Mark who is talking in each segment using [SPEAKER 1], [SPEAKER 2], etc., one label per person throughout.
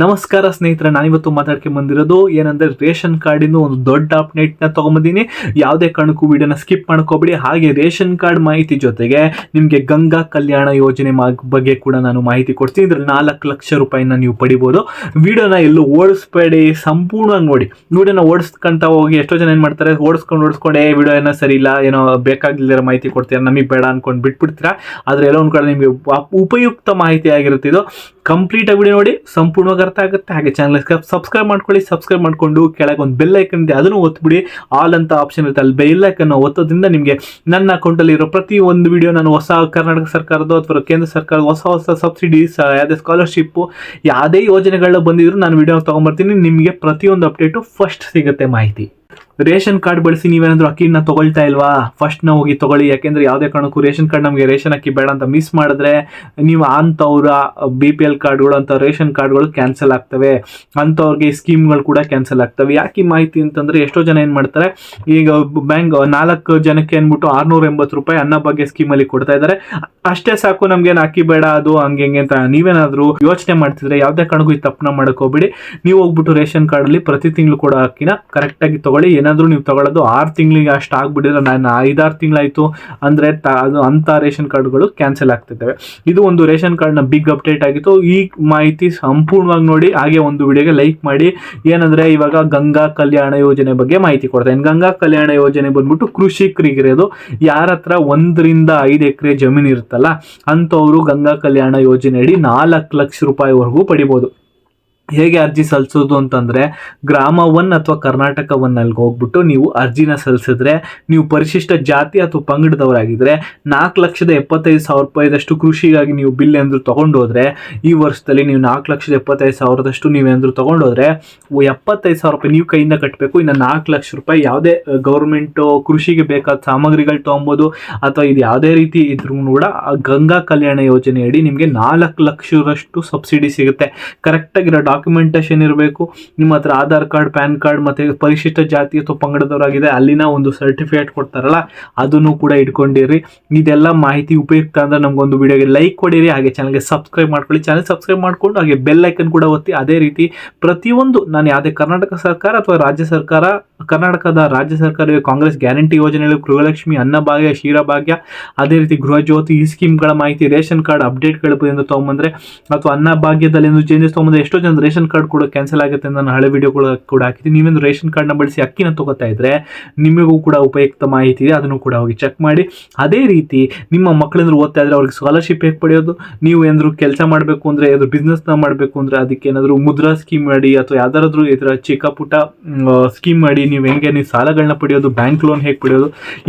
[SPEAKER 1] ನಮಸ್ಕಾರ ಸ್ನೇಹಿತರೆ, ನಾನಿವತ್ತು ಮಾತಾಡ್ಕೆ ಬಂದಿರೋದು ಏನಂದ್ರೆ ರೇಷನ್ ಕಾರ್ಡಿಂದು ಒಂದು ದೊಡ್ಡ ಅಪ್ಡೇಟ್ನ ತಗೊಂಬಂದಿನಿ. ಯಾವುದೇ ಕಾರಣಕ್ಕೂ ವಿಡಿಯೋನ ಸ್ಕಿಪ್ ಮಾಡ್ಕೋಬೇಡಿ. ಹಾಗೆ ರೇಷನ್ ಕಾರ್ಡ್ ಮಾಹಿತಿ ಜೊತೆಗೆ ನಿಮಗೆ ಗಂಗಾ ಕಲ್ಯಾಣ ಯೋಜನೆ ಬಗ್ಗೆ ಕೂಡ ನಾನು ಮಾಹಿತಿ ಕೊಡ್ತೀನಿ. ಇದ್ರಲ್ಲಿ ನಾಲ್ಕು ಲಕ್ಷ ರೂಪಾಯಿನ ನೀವು ಪಡಿಬೋದು. ವಿಡಿಯೋನ ಎಲ್ಲೂ ಓಡಿಸ್ಬೇಡಿ, ಸಂಪೂರ್ಣವಾಗಿ ನೋಡಿ. ವಿಡಿಯೋನ ಓಡಿಸ್ಕೊಂತ ಹೋಗಿ ಎಷ್ಟೋ ಜನ ಏನು ಮಾಡ್ತಾರೆ, ಓಡಿಸ್ಕೊಂಡು, ಓಡಿಸ್ಕೊಂಡೆ ವಿಡಿಯೋ ಏನೋ ಸರಿ ಇಲ್ಲ, ಏನೋ ಬೇಕಾಗಿಲ್ಲದಿರೋ ಮಾಹಿತಿ ಕೊಡ್ತೀರಾ, ನಮಗೆ ಬೇಡ ಅನ್ಕೊಂಡು ಬಿಟ್ಬಿಡ್ತೀರಾ. ಆದರೆ ಎಲ್ಲ ಒಂದು ಕಡೆ ನಿಮಗೆ ಉಪಯುಕ್ತ ಮಾಹಿತಿ ಆಗಿರುತ್ತೆ ಇದು. ಕಂಪ್ಲೀಟ್ ಆಗಿ ನೋಡಿ, ಸಂಪೂರ್ಣವಾಗಿ ಅರ್ಥ ಆಗುತ್ತೆ. ಹಾಗೆ ಚಾನಲ್ ಸಬ್ಸ್ಕ್ರೈಬ್ ಮಾಡ್ಕೊಳ್ಳಿ ಸಬ್ಸ್ಕ್ರೈಬ್ ಮಾಡ್ಕೊಂಡು ಕೆಳಗೆ ಒಂದು ಬೆಲ್ ಐಕನ್ ಇದೆ, ಅದನ್ನು ಒತ್ಬಿಡಿ. ಆಲ್ ಅಂತ ಆಪ್ಷನ್ ಇರುತ್ತೆ. ಅಲ್ಲಿ ಬೆಲ್ ಐಕನ್ ಒತ್ತೋದ್ರಿಂದ ನಿಮಗೆ ನನ್ನ ಅಕೌಂಟಲ್ಲಿ ಇರೋ ಪ್ರತಿ ಒಂದು ವಿಡಿಯೋ ನಾನು ಹೊಸ ಕರ್ನಾಟಕ ಸರ್ಕಾರದ ಅಥವಾ ಕೇಂದ್ರ ಸರ್ಕಾರದ ಹೊಸ ಹೊಸ ಸಬ್ಸಿಡೀಸ್ ಯಾವುದೇ ಸ್ಕಾಲರ್ಶಿಪ್ಪು ಯಾವುದೇ ಯೋಜನೆಗಳು ಬಂದಿದ್ರು ನಾನು ವಿಡಿಯೋ ತೊಗೊಂಬರ್ತೀನಿ. ನಿಮಗೆ ಪ್ರತಿಯೊಂದು ಅಪ್ಡೇಟು ಫಸ್ಟ್ ಸಿಗುತ್ತೆ ಮಾಹಿತಿ. ರೇಷನ್ ಕಾರ್ಡ್ ಬಳಸಿ ನೀವೇನಾದ್ರೂ ಅಕ್ಕಿನ ತಗೊಳ್ತಾ ಇಲ್ವಾ? ಫಸ್ಟ್ ನಾವು ಹೋಗಿ ತಗೊಳ್ಳಿ, ಯಾಕೆಂದ್ರೆ ಯಾವುದೇ ಕಾರಣಕ್ಕೂ ರೇಷನ್ ಕಾರ್ಡ್ ನಮಗೆ ರೇಷನ್ ಅಕ್ಕಿ ಬೇಡ ಅಂತ ಮಿಸ್ ಮಾಡಿದ್ರೆ ನೀವು ಅಂಥವ್ರ ಬಿ ಪಿ ಎಲ್ ಕಾರ್ಡ್ಗಳು ಅಂತ ರೇಷನ್ ಕಾರ್ಡ್ಗಳು ಕ್ಯಾನ್ಸಲ್ ಆಗ್ತವೆ. ಅಂಥವ್ರಿಗೆ ಸ್ಕೀಮ್ಗಳು ಕೂಡ ಕ್ಯಾನ್ಸಲ್ ಆಗ್ತವೆ. ಯಾಕೆ ಮಾಹಿತಿ ಅಂತಂದ್ರೆ ಎಷ್ಟೋ ಜನ ಏನು ಮಾಡ್ತಾರೆ, ಈಗ ಬ್ಯಾಂಕ್ ನಾಲ್ಕು ಜನಕ್ಕೆ ಅಂದ್ಬಿಟ್ಟು ಆರ್ನೂರ ಎಂಬತ್ತು ರೂಪಾಯಿ ಅನ್ನ ಬಗ್ಗೆ ಸ್ಕೀಮಲ್ಲಿ ಕೊಡ್ತಾ ಇದ್ದಾರೆ. ಅಷ್ಟೇ ಸಾಕು, ನಮ್ಗೆ ಅಕ್ಕಿ ಬೇಡ, ಅದು ಹಂಗೆ ಹಿಂಗೆ ಅಂತ ನೀವೇನಾದರೂ ಯೋಚನೆ ಮಾಡ್ತಿದ್ರೆ ಯಾವುದೇ ಕಾರಣಕ್ಕೂ ಈ ತಪ್ಪನ ಮಾಡಕ್ ಹೋಗ್ಬೇಡಿ. ನೀವು ಹೋಗ್ಬಿಟ್ಟು ರೇಷನ್ ಕಾರ್ಡಲ್ಲಿ ಪ್ರತಿ ತಿಂಗಳು ಕೂಡ ಅಕ್ಕಿನ ಕರೆಕ್ಟಾಗಿ ತಗೊಳ್ಳಿ. ಏನಾದರೂ ನೀವು ತಗೊಳ್ಳೋದು ಆರು ತಿಂಗಳಿಗೆ ಅಷ್ಟು ಆಗ್ಬಿಟ್ಟಿದ್ರೆ ನಾನು ಐದಾರು ತಿಂಗಳಾಯಿತು ಅಂದರೆ ತ ಅದು ಅಂಥ ರೇಷನ್ ಕಾರ್ಡ್ಗಳು ಕ್ಯಾನ್ಸಲ್ ಆಗ್ತಿದ್ದಾವೆ. ಇದು ಒಂದು ರೇಷನ್ ಕಾರ್ಡ್ನ ಬಿಗ್ ಅಪ್ಡೇಟ್ ಆಗಿತ್ತು. ಈ ಮಾಹಿತಿ ಸಂಪೂರ್ಣವಾಗಿ ನೋಡಿ ಹಾಗೆ ಒಂದು ವಿಡಿಯೋಗೆ ಲೈಕ್ ಮಾಡಿ. ಏನಂದ್ರೆ ಇವಾಗ ಗಂಗಾ ಕಲ್ಯಾಣ ಯೋಜನೆ ಬಗ್ಗೆ ಮಾಹಿತಿ ಕೊಡ್ತೇನೆ ಗಂಗಾ ಕಲ್ಯಾಣ ಯೋಜನೆ ಬಂದ್ಬಿಟ್ಟು ಕೃಷಿಕರಿಗಿರೋದು ಯಾರ ಹತ್ರ ಒಂದರಿಂದ ಐದು ಎಕರೆ ಜಮೀನು ಇರುತ್ತಲ್ಲ, ಅಂಥವರು ಗಂಗಾ ಕಲ್ಯಾಣ ಯೋಜನೆ ಅಡಿ ನಾಲ್ಕು ಲಕ್ಷ ರೂಪಾಯಿವರೆಗೂ ಪಡಿಬೋದು. ಹೇಗೆ ಅರ್ಜಿ ಸಲ್ಲಿಸೋದು ಅಂತಂದರೆ ಗ್ರಾಮ ಒನ್ ಅಥವಾ ಕರ್ನಾಟಕ ಒನ್ ಅಲ್ಲಿ ಹೋಗ್ಬಿಟ್ಟು ನೀವು ಅರ್ಜಿನ ಸಲ್ಲಿಸಿದ್ರೆ ನೀವು ಪರಿಶಿಷ್ಟ ಜಾತಿ ಅಥವಾ ಪಂಗಡದವರಾಗಿದ್ದರೆ ನಾಲ್ಕು ಲಕ್ಷದ ಎಪ್ಪತ್ತೈದು ಸಾವಿರ ರೂಪಾಯಿದಷ್ಟು ಕೃಷಿಗಾಗಿ ನೀವು ಬಿಲ್ ಎಂದರು ತೊಗೊಂಡೋದ್ರೆ ಈ ವರ್ಷದಲ್ಲಿ ನೀವು ನಾಲ್ಕು ಲಕ್ಷದ ಎಪ್ಪತ್ತೈದು ಸಾವಿರದಷ್ಟು ನೀವೇನಾದ್ರು ತೊಗೊಂಡೋದ್ರೆ ಎಪ್ಪತ್ತೈದು ಸಾವಿರ ರೂಪಾಯಿ ನೀವು ಕೈಯಿಂದ ಕಟ್ಟಬೇಕು ಇನ್ನು ನಾಲ್ಕು ಲಕ್ಷ ರೂಪಾಯಿ ಯಾವುದೇ ಗೌರ್ಮೆಂಟು ಕೃಷಿಗೆ ಬೇಕಾದ ಸಾಮಗ್ರಿಗಳು ತೊಗೊಬೋದು ಅಥವಾ ಇದು ಯಾವುದೇ ರೀತಿ ಇದ್ರೂ ಕೂಡ ಗಂಗಾ ಕಲ್ಯಾಣ ಯೋಜನೆಯಡಿ ನಿಮಗೆ ನಾಲ್ಕು ಲಕ್ಷದಷ್ಟು ಸಬ್ಸಿಡಿ ಸಿಗುತ್ತೆ. ಕರೆಕ್ಟಾಗಿರೋ ಡಾಕ್ಯುಮೆಂಟೇಶನ್ ಇರಬೇಕು. ನಿಮ್ಮ ಹತ್ರ ಆಧಾರ್ ಕಾರ್ಡ್, ಪ್ಯಾನ್ ಕಾರ್ಡ್ ಮತ್ತೆ ಪರಿಶಿಷ್ಟ ಜಾತಿ ಅಥವಾ ಪಂಗಡದವರಾಗಿದೆ, ಅಲ್ಲಿನ ಒಂದು ಸರ್ಟಿಫಿಕೇಟ್ ಕೊಡ್ತಾರಲ್ಲ, ಅದನ್ನು ಕೂಡ ಇಟ್ಕೊಂಡಿರಿ. ಇದೆಲ್ಲ ಮಾಹಿತಿ ಉಪಯುಕ್ತ ಅಂದ್ರೆ ನಮಗೊಂದು ವಿಡಿಯೋಗೆ ಲೈಕ್ ಕೊಡಿರಿ, ಹಾಗೆ ಚಾನಲ್ಗೆ ಸಬ್ಸ್ಕ್ರೈಬ್ ಮಾಡ್ಕೊಳ್ಳಿ. ಚಾನಲ್ ಸಬ್ಸ್ಕ್ರೈಬ್ ಮಾಡ್ಕೊಂಡು ಹಾಗೆ ಬೆಲ್ ಐಕನ್ ಕೂಡ ಒತ್ತಿ. ಅದೇ ರೀತಿ ಪ್ರತಿಯೊಂದು ನಾನು ಯಾವುದೇ ಕರ್ನಾಟಕ ಸರ್ಕಾರ ಅಥವಾ ರಾಜ್ಯ ಸರ್ಕಾರ, ಕರ್ನಾಟಕದ ರಾಜ್ಯ ಸರ್ಕಾರ ಕಾಂಗ್ರೆಸ್ ಗ್ಯಾರಂಟಿ ಯೋಜನೆಗಳು, ಗೃಹಲಕ್ಷ್ಮಿ, ಅನ್ನಭಾಗ್ಯ, ಕ್ಷೀರಭಾಗ್ಯ, ಅದೇ ರೀತಿ ಗೃಹಜ್ಯೋತಿ ಈ ಸ್ಕೀಮ್ಗಳ ಮಾಹಿತಿ, ರೇಷನ್ ಕಾರ್ಡ್ ಅಪ್ಡೇಟ್ಗಳು ಎಂದು ತೊಗೊಂಬಂದ್ರೆ ಅಥವಾ ಅನ್ನಭಾಗ್ಯದಲ್ಲಿ ಚೇಂಜಸ್ ತೊಗೊಂಬಂದ್ರೆ ಎಷ್ಟೋ ಜನ ರೇಷನ್ ಕಾರ್ಡ್ ಕೂಡ ಕ್ಯಾನ್ಸಲ್ ಆಗುತ್ತೆ ನಾನು ಹಳೆ ವಿಡಿಯೋಗಳು ಕೂಡ ಹಾಕಿದ್ದೀನಿ. ನೀವೇನು ರೇಷನ್ ಕಾರ್ಡ್ನ ಬಳಸಿ ಅಕ್ಕಿನ ತಗೋತಾ ಇದ್ರೆ ನಿಮಗೂ ಕೂಡ ಉಪಯುಕ್ತ ಮಾಹಿತಿ ಇದೆ. ಅದನ್ನು ಕೂಡ ಹೋಗಿ ಚೆಕ್ ಮಾಡಿ. ಅದೇ ರೀತಿ ನಿಮ್ಮ ಮಕ್ಕಳಿಂದ ಓದ್ತಾ ಇದ್ರೆ ಅವ್ರಿಗೆ ಸ್ಕಾಲರ್ಶಿಪ್ ಹೇಗೆ ಪಡೆಯೋದು? ನೀವು ಏನಾದರೂ ಕೆಲಸ ಮಾಡಬೇಕು ಅಂದರೆ, ಏನಾದ್ರು ಬಿಸ್ನೆಸ್ನ ಮಾಡಬೇಕು ಅಂದರೆ ಅದಕ್ಕೆ ಏನಾದರೂ ಮುದ್ರಾ ಸ್ಕೀಮ್ ಮಾಡಿ ಅಥವಾ ಯಾವ್ದಾದ್ರು ಇದರ ಚಿಕ್ಕ ಪುಟ್ಟ ಸ್ಕೀಮ್ ಮಾಡಿ ನೀವು ಹೆಂಗೆ ನೀವು ಸಾಲಗಳನ್ನ ಪಡೆಯೋದು ಬ್ಯಾಂಕ್ ಲೋನ್ ಹೇಗೆ ಪಡೆಯೋದು?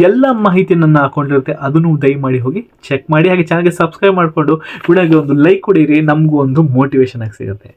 [SPEAKER 1] ಎಲ್ಲ ಮಾಹಿತಿ ನನ್ನ ಹಾಕೊಂಡಿರುತ್ತೆ. ಅದನ್ನು ದಯಮಾಡಿ ಹೋಗಿ ಚೆಕ್ ಮಾಡಿ. ಹಾಗೆ ಚಾನಲ್ಗೆ ಸಬ್ಸ್ಕ್ರೈಬ್ ಮಾಡಿಕೊಂಡು ಕೂಡ ಒಂದು ಲೈಕ್ ಕೊಡಿರಿ. ನಮಗೂ ಒಂದು ಮೋಟಿವೇಶನ್ ಆಗಿ ಸಿಗುತ್ತೆ.